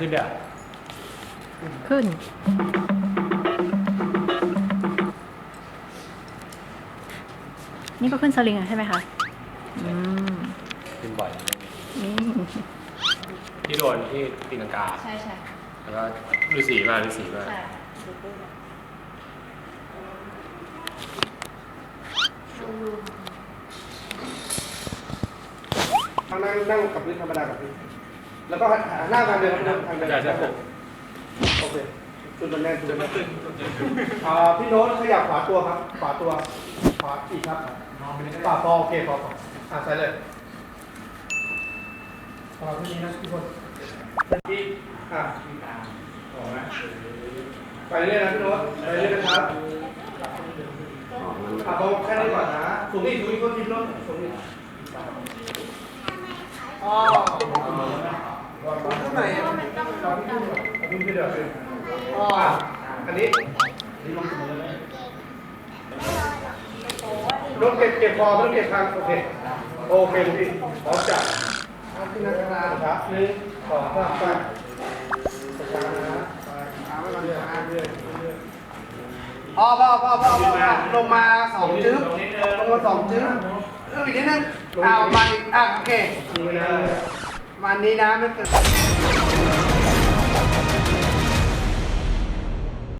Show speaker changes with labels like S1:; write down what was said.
S1: ขึ้นเด้อ
S2: ขึ้น นี่ก็ขึ้นสลิงอะใช่ไหมคะ อืม
S1: ขึ้นบ่อย
S2: นี่
S1: ที่โดนที่ตีลังกา
S2: ใช่ใช่
S1: แล้วก็ฤาษีมาฤาษีมา
S2: ใช่
S3: ทางนั่งนั่งกับพื้นธรรมดากับพื้น แล้วก็หันหน้าทางเดินทางเดินทางเดิน
S1: ใช่ใช่
S3: ครับผมโอเคจุดมันแน่นจุดมันแน่นอ่าพี่โน้ตขยับขวาตัวครับขวาตัวขวาอีกครับขวาพอโอเคพอพออะใส่เลยขวาที่นี้นะทุกคนอีกอะไปเรื่อยๆนะพี่โน้ตไปเรื่อยๆนะครับอะพอแค่นี้ก่อนนะสูงอีกสูงอีกคนทีมโน้ตสูงอีกอ๋อข้างในอะเราพี่ พูดเราพี่พูดเดี๋ยวเป็นอ๋ออันนี้รถเก็บเก็บพอไม่ต้องเก็บทางโอเคโอเคพี่พร้อมจับเอาขึ้นนักนาครับหนึ่งสองสามไปช้าๆนะไปเอาไว้ก่อต่อพอพอพอพอพอลงมาสองจึ๊บลงมาสองจึ๊บเอออีกนิดนึงอ่ามาณนี้อะโอเค
S4: วันนี้นะไม่เกิด